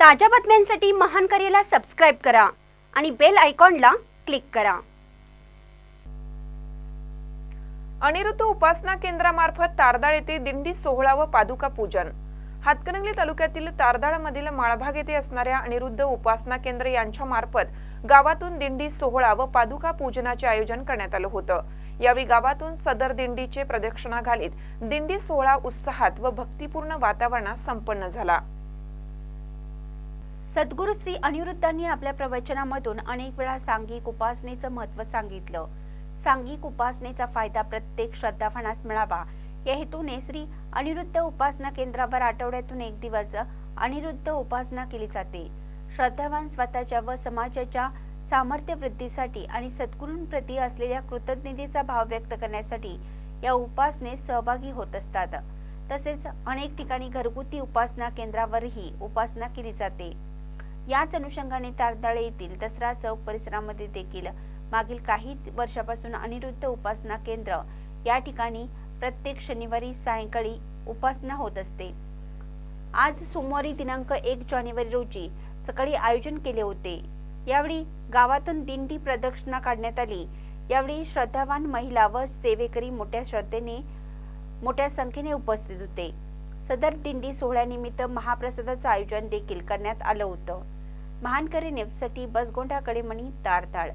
ताज्या बातम्यांसाठी महान करेला सबस्क्राईब करा आणि बेल आयकॉनला क्लिक करा. अनिरुद्ध उपासना केंद्रामार्फत तारदाळ येथे दिंडी सोहळा व पादुका पूजन. हातकणंगले तालुक्यातील तारदाळमधील माळभाग येथे असणाऱ्या अनिरुद्ध उपासना केंद्र यांच्या मार्फत गावातून दिंडी सोहळा व पादुका पूजनाचे आयोजन करण्यात आलं होतं. यावेळी गावातून सदर दिंडीचे प्रदक्षिणा घालीत दिंडी सोहळा उत्साहात व भक्तिपूर्ण वातावरणात संपन्न झाला. सद्गुरू श्री अनिरुद्धांनी आपल्या प्रवचनामधून अनेक वेळा सांघिक उपासनेचं महत्त्व सांगितलं. सांघिक उपासनेचा फायदा प्रत्येक श्रद्धावानास मिळावा. या हेतूने श्री अनिरुद्ध उपासना केंद्रावर आठवड्यातून एक दिवस अनिरुद्ध उपासना केली जाते. श्रद्धावान स्वतःच्या व समाजाच्या सामर्थ्य वृद्धीसाठी आणि सद्गुरूंप्रती असलेल्या कृतज्ञतेचा भाव व्यक्त करण्यासाठी या उपासनेत सहभागी होत असतात. तसेच अनेक ठिकाणी घरगुती उपासना केंद्रावरही उपासना केली जाते. याच अनुषंगाने तारदाळे येथील दसरा चौक परिसरामध्ये देखील मागील काही वर्षापासून अनिरुद्ध उपासना केंद्र या ठिकाणी प्रत्येक शनिवारी सायंकाळी उपासना होत असते. आज सोमवारी दिनांक एक जानेवारी रोजी सकाळी आयोजन केले होते. यावेळी गावातून दिंडी प्रदक्षिणा काढण्यात आली. यावेळी श्रद्धावान महिला व सेवेकरी मोठ्या श्रद्धेने मोठ्या संख्येने उपस्थित होते. सदर दिंडी सोहळ्यानिमित्त महाप्रसादाचं आयोजन देखील करण्यात आलं होतं. महानकरी नेपसाठी बसगोंडाकडे म्हणी तारताळ